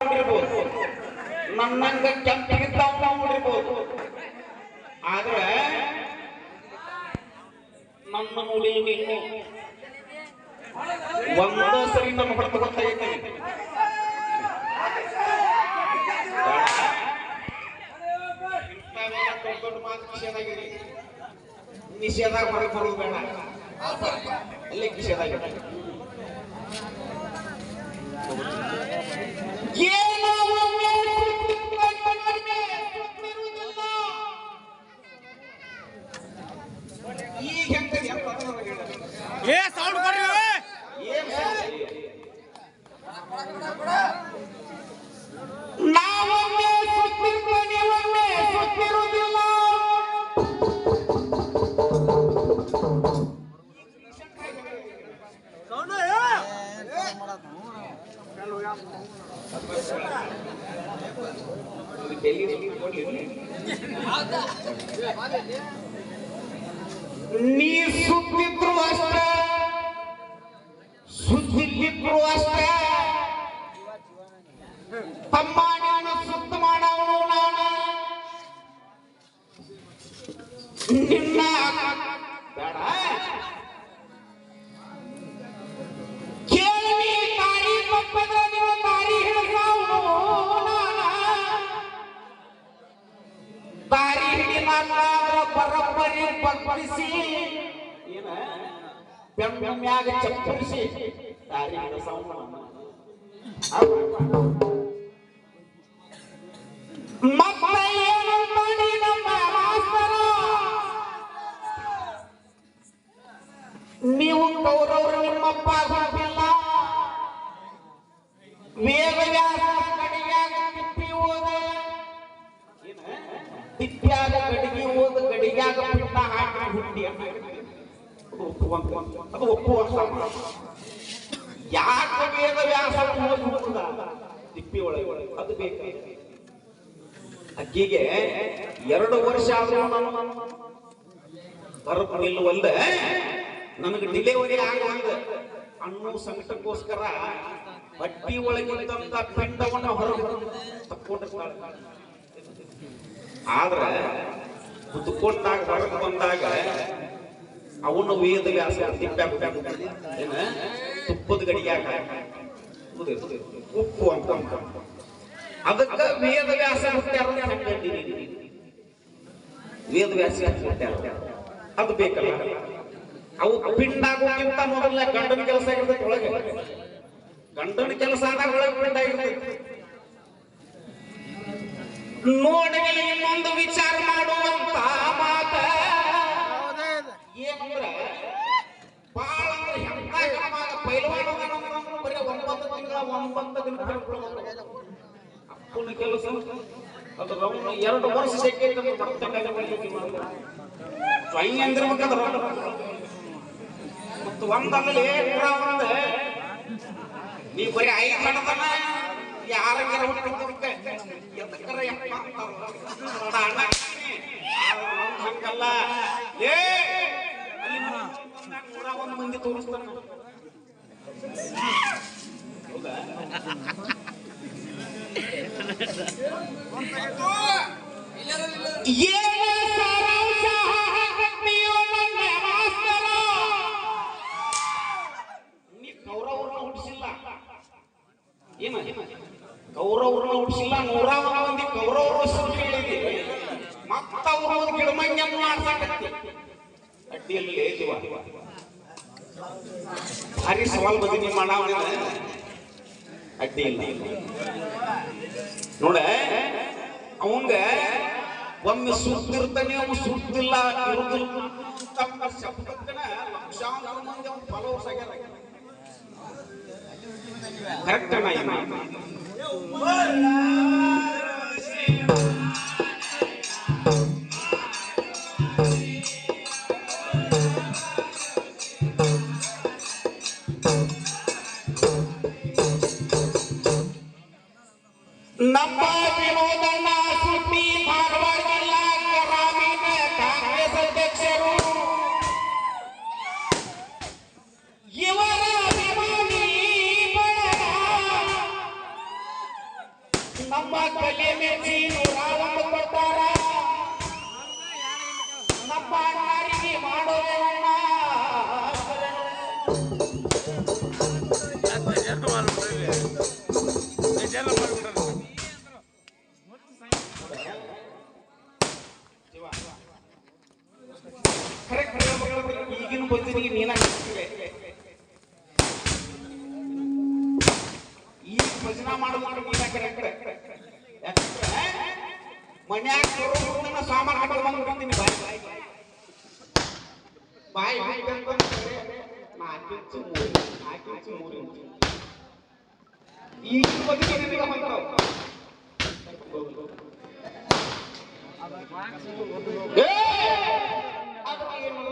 ನೋಡಿರ್ಬೋದು ನನ್ನಂಗ ಕೆಂಪಿಗಿದ್ದಾವ ನಾವು ನೋಡಿರ್ಬೋದು. ಆದ್ರೆ ನನ್ನ ನೋಡಿ ನೀನು ಒಂದೋ ಸರಿ ನಮ್ಮ ಹೊಡೆತ ಗೊತ್ತಾಗೈತೆ ದೊಡ್ಡ ದೊಡ್ಡ ಮಾತು ನಿಷೇಧಾಗಿದೆ. ನಿಷೇಧಾಗ ಹೊರಗೆ ಬರೋದು ಬೇಡ. ಅಲ್ಲಿ ನಿಷೇಧಾಗಿದೆ ಏನೋ ನೀ ಸುತ್ತಿದ್ರು ಅಷ್ಟೇ ಸುತ್ತಿದ್ರು ಅಷ್ಟೇ. ತಮ್ಮ ನಾನು ಸುತ್ತ ಮಾಡವನು ನಾನು. ನಿನ್ನ ಬೇಡ. ಬೆಮ್ಮ್ಯಾಗ ಚಪ್ಪರಿಸಿ ದಾರಿ ಯಾಕೆ ವೇದ ವ್ಯಾಸ ಹುಟ್ಟದ ತಿಪ್ಪಿ ಒಳಗೆ. ಅದು ಬೇಕು? ಅಕ್ಕಿಗೆ ಎರಡು ವರ್ಷ ಆದ್ರೂ ನಾನು ಬರಪ್ ನಿಲ್ಲುವಲ್ದ ನನಗೆ ಡಿಲೆವರಿ ಆಗಲಿಲ್ಲ ಅನ್ನೋ ಸಂಕಟಕ್ಕೋಸ್ಕರ ಬಟ್ಟಿ ಒಳಗಿದ್ದಂತ ಪಿಂಡವನ್ನ ಹೊರಗೆ ತಕ್ಕೊಂಡಿರ್ತಾಳೆ. ಆದ್ರ ಕುತ್ಕೊಂಡಾಗ ಹೊರಗೆ ಬಂದಾಗ ಅವನು ವೇದ ವ್ಯಾಸ ತಿಪ್ಪ ತುಪ್ಪದ ಗಡಿಯಾಗ ಉಪ್ಪು ಅಂತ ಅದಕ್ಕ ವೇದ ವ್ಯಾಸ ವೇದ ವ್ಯಾಸ ಅದು ಬೇಕಲ್ಲ ಅವು ಪಿಂಡಾಗೋಕ್ಕಿಂತ ಮೊದಲ ಗಂಡನ ಕೆಲಸ ಆಗಿರ್ತೈತಿ ಒಳಗೆ. ಗಂಡನ ಕೆಲಸ ಆದಾಗ ಒಳಗೆ ಪಿಂಡ ಇರ್ತೈತಿ ನೋಡಿ ಇನ್ನೊಂದು ಕೆಲಸ. ಅದು ರೌಂಡ್ ಎರಡು ವರ್ಷ. ಸ್ವಯಂ ಅಂದಿರ್ಬೇಕಂದ್ರ ಮತ್ತು ಒಂದಲ್ಲಿ ಒಂದ ನೀ ಬರೀ ಐದು ಅಣ್ಣ, ಆದ್ರೆ ಹಂಗಲ್ಲ. ಏ ಅಲ್ಲಿ ಒಂದು ಮಂದಿ ತೋರಿಸ್ತಾನ ನೀ ಕೌರವ್ರನ್ನ ಹುಟ್ಟಿಸಿಲ್ಲ. ಏನ? ಕೌರವ್ರನ್ನ ಹುಟ್ಟಿಸಿಲ್ಲ. ನೂರ ಒಂದು ಕೌರವ್ರ ಮತ್ತ ಅವ್ರ ಒಂದು ಗಿಡಮಂಜಮ್ಮ ಮಾಡ್ಸಾಕತ್ತಿ ಅಡ್ಡಿಯಲ್ಲಿ ಜೀವ ಸವಾಲ್ ಬದಲಿ ಮಾಡವ ಅಡ್ಡಿ ನೋಡ ಅವಂಗ ಒಮ್ಮೆ ಸುತ್ತಿರ್ತಾನೆ ಅವ ಸುತ್ತಿಲ್ಲ ಇರುದಿಲ್ಲ ತಮ್ಮ ಶಬ್ದಕ್ಕನ ಲಕ್ಷಾಂತರ ಮಂದಿ ಅವ್ನ ಫಾಲೋವರ್ಸ್ ಆಗ್ಯಾರ ಕರೆಕ್ಟ್ ಅಣ್ಣ ಏ! ಅದ್ರ ಏನು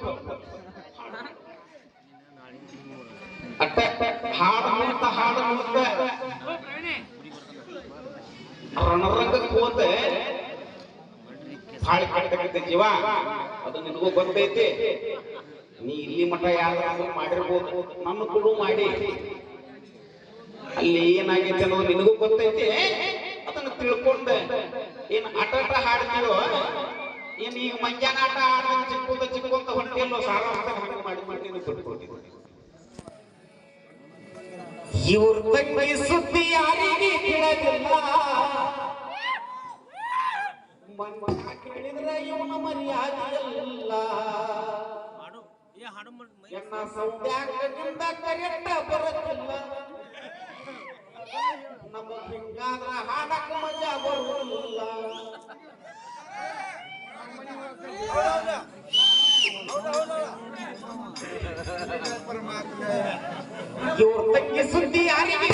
ಸ್ವಲ್ಪ. ಅಟ್ಟ ಹಾಡು ಮಾಡ್ತಾ ಹಾಡು ಮುಡ್ತ ರಣರಂಗಕ್ಕೆ ಹೋತೆ ಹಾಳಿ ಕಟ್ಟಕತ್ತೆ ಜೀವ. ಅದು ನಿನಗೂ ಗೊತ್ತೈತಿ. ನೀ ಇಲ್ಲಿ ಮಠ ಯಾರು ಮಾಡಿರ್ಬೋದು. ನನ್ನ ಕೂಡ ಮಾಡಿ. ಅಲ್ಲಿ ಏನಾಗೈತೆ ಅನ್ನೋದು ನಿನಗೂ ಗೊತ್ತೈತಿ. ಅದನ್ನ ತಿಳ್ಕೊಂಡೆ. ಏನ್ ಆಟ ಆಟ ಹಾಡ್ತೀವೋ ಏನ್ ಈಗ ಮಂಜಾನ ಆಟ ಆಡ್ದ ಚಿಕ್ಕಂತ ಚಿಕ್ಕಂತ ಹೊಟ್ಟೆಲ್ಲೋ ಸಾರ ಮಾಡಿ ಮಾಡಿ ತಿಳ್ಕೊಂಡಿದ್ದೀನಿ ಇವ್ರ ತಂಗಿ ಸುದ್ದಿ ಯಾರಿಗೆ ಕೇಳೋದಿಲ್ಲ. ಮನ್ನ ಕೇಳಿದ್ರೆ ಇವನ ಮರ್ಯಾದೆಯಲ್ಲ ಎನ್ನ ಸೌಂದ್ಯಾಗದಿಂದ ಕರೆಕ್ಟ ಬರತ್ತಿಲ್ಲ? ನಮ್ಮ ಹಿಂಗಾದ್ರ ಹಾಡಕ ಮಜಾ ಬರುವುದಿಲ್ಲ ಇವ್ರ ತಂಗಿ ಸುದ್ದಿ ಯಾರಿಗೆ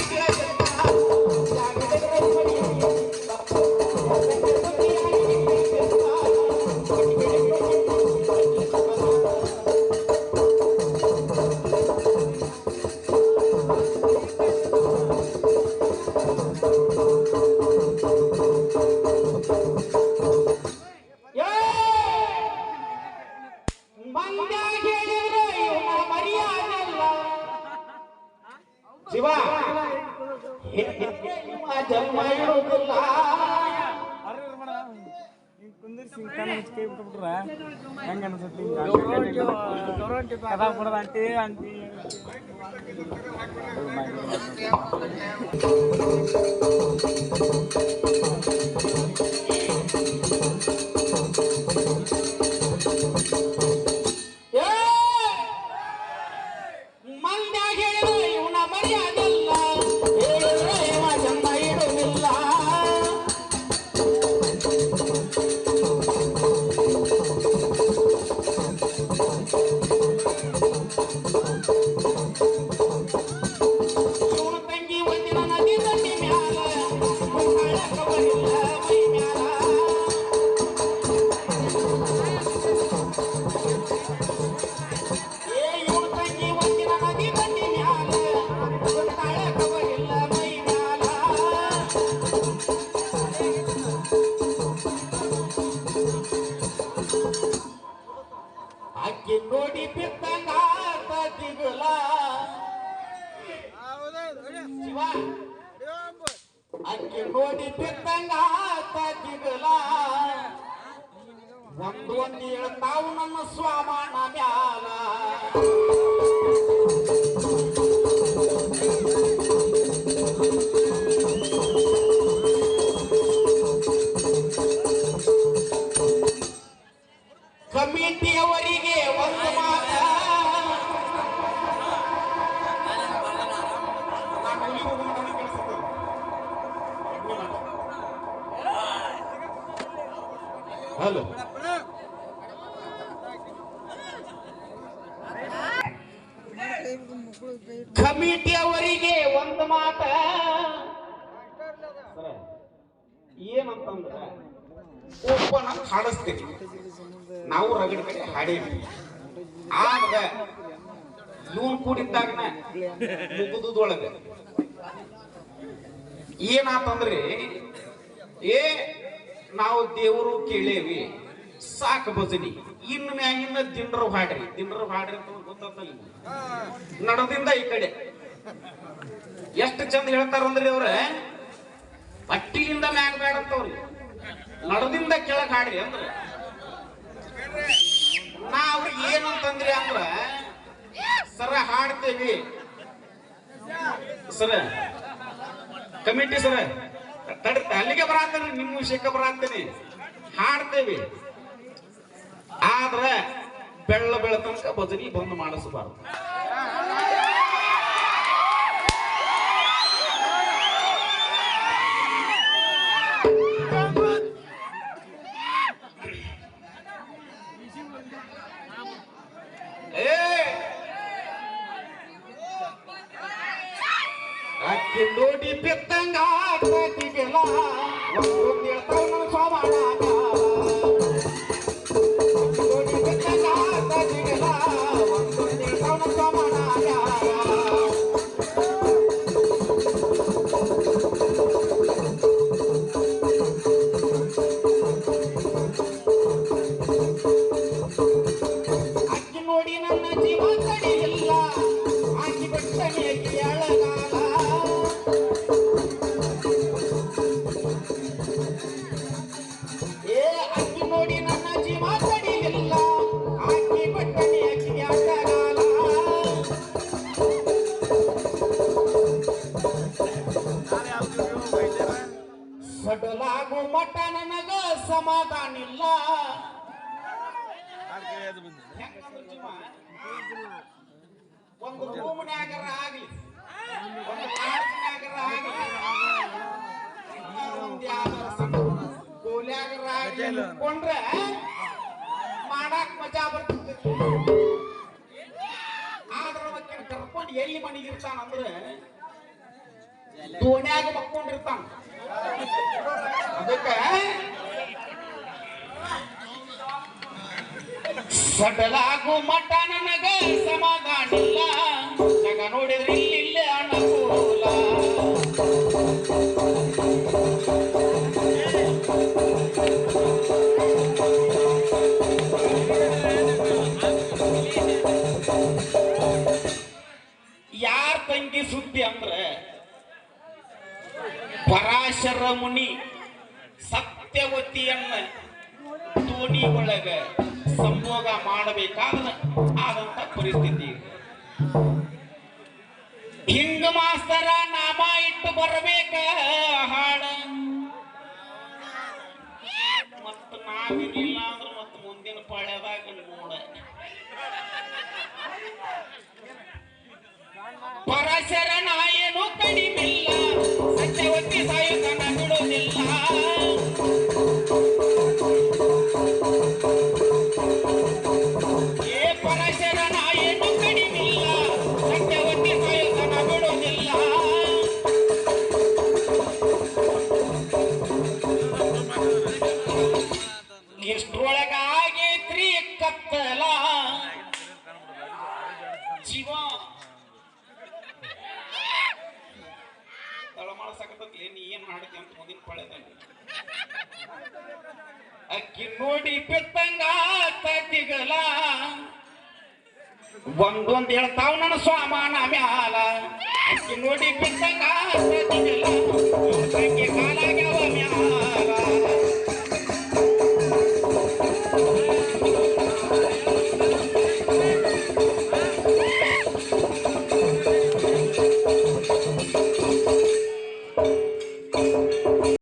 ಶಿವ ನಿಮ್ಮ ಜನ್ಮ ಇರುವುದಿಲ್ಲ ಕುಂದಿರ್ಸಿ ಕಣ್ಣು ಮುಚ್ಚಿ ಕೈ ಬಿಟ್ಬಿಟ್ರ ಹೆಂಗ ಅನ್ಸತ್ತಿ ಕಥಾ ಬಿಡದ ಅಂಟಿ ಅಂಟಿ ಏ! ಅಕ್ಕಿ ನೋಡಿ ಬಿತ್ತಂಗ ತಿಗುಲ ಒಂದು ಒಂದು ಹೇಳ್ತಾವು ನನ್ನ ಸ್ವಾಮಾನ ಮ್ಯಾಲ. ಹಲೋ. ಕಮಿಟಿಯವರಿಗೆ ಒಂದು ಮಾತ. ಏನಂತಂದ್ರ ನಾವು ಹಾಡಿಸ್ತೀವಿ ನಾವು ರಗಡ ಕಡೆ ಹಾಡೇವಿ. ಆಗ ಇವನ್ ಕೂಡಿದ್ದಾಗ ಮುಗುದೊಳಗ ಏನಾತಂದ್ರಿ? ಏ ನಾವು ದೇವರು ಕೇಳೇವಿ. ಸಾಕ ಭಜನಿ. ಇನ್ನು ಮ್ಯಾಗಿಂದ ದಿಂಡ್ರು ಹಾಡ್ರಿ. ದಿಂಡ್ರು ಹಾಡ್ರಿ ಅಂತ ಗೊತ್ತಲ್ಲ ನಡದಿಂದ ಈ ಕಡೆ. ಎಷ್ಟು ಚಂದ ಹೇಳ್ತಾರಂದ್ರಿ ಅವ್ರ? ಪಟ್ಟಿಯಿಂದ ಮ್ಯಾಗ ಬೇಡ ಅಂತವ್ರಿ ನಡದಿಂದ ಕೆಳಗ್ ಹಾಡ್ರಿ ಅಂದ್ರ. ನಾ ಅವ್ರಿಗೆ ಏನಂತಂದ್ರಿ ಅಂದ್ರ, ಸರ ಹಾಡ್ತೇವಿ. ಸರ, ಕಮಿಟಿ ಸರ. ತಡ ಅಲ್ಲಿಗೆ ಬರಾತೇನೆ ನಿಮ್ಮ ವಿಷಯಕ್ಕೆ ಬರಾತೇನೆ ಹಾಡ್ತೇವೆ. ಆದ್ರ ಬೆಳ್ಳ ಬೆಳ ತನಕ ಭಜನಿ ಬಂದ್ ಮಾಡಿಸಬಾರ್ದು. ನನಗ ಸಮಾಧಾನ ಇಲ್ಲ ಹೆಂಗಂದ್ರ ಒಂದು ರೂಮ್ನ್ಯಾಗರ ಆಗ್ಲಿ ಒಂದು ಲಾಡ್ಜ್ನ್ಯಾಗರ ಆಗ್ಲಿ ಒಂದ್ ಯಾವ್ದಾರ ಸಣ್ಣ ಗೋಲ್ಯಾಗರ ಆಗ್ಲಿ ಅನ್ಕೊಂಡ್ರೆ ಮಾಡಾಕ್ ಮಜಾ ಬರ್ತಿರ್ತೈತಿ ಆದ್ರ ಅವಕ್ಕಿನ ಕರ್ಕೊಂಡು ಎಲ್ಲಿ ಮಣಿಗಿರ್ತಾನಂದ್ರೆ ದೋಣ್ಯಾಗ ಮಕ್ಕೊಂಡಿರ್ತಾನ. ಅದಕ್ಕೆ ಸಡಲಾಗು ಮಠ ನನಗ ಸಮಾಧಾನ ಇಲ್ಲ. ಮಾಸ್ತರ ನಾಮ ಇಟ್ಟು ಬರಬೇಕ? ಹಾಡ. ಮತ್ತ ನಾವಿರ್ಲಿಲ್ಲ ಅಂದ್ರೆ ಮತ್ತ ಮುಂದಿನ ಪಾಳ್ಯದಾಗ ನೋಡ. ಪರಶರ ನಾಯನು ಕಡಿಮಿಲ್ಲ. ಬಿತ್ತಂಗ ತತ್ತಿಗಲ ಒಂದೊಂದ್ ಹೇಳ್ತಾವ್ ನನ್ನ ಸ್ವಾಮಾನ ಮ್ಯಾಲ. ನೋಡಿ ಅಕ್ಕಿ ಕಾಲಾಗ್ಯಾವ ಮ್ಯಾಲ.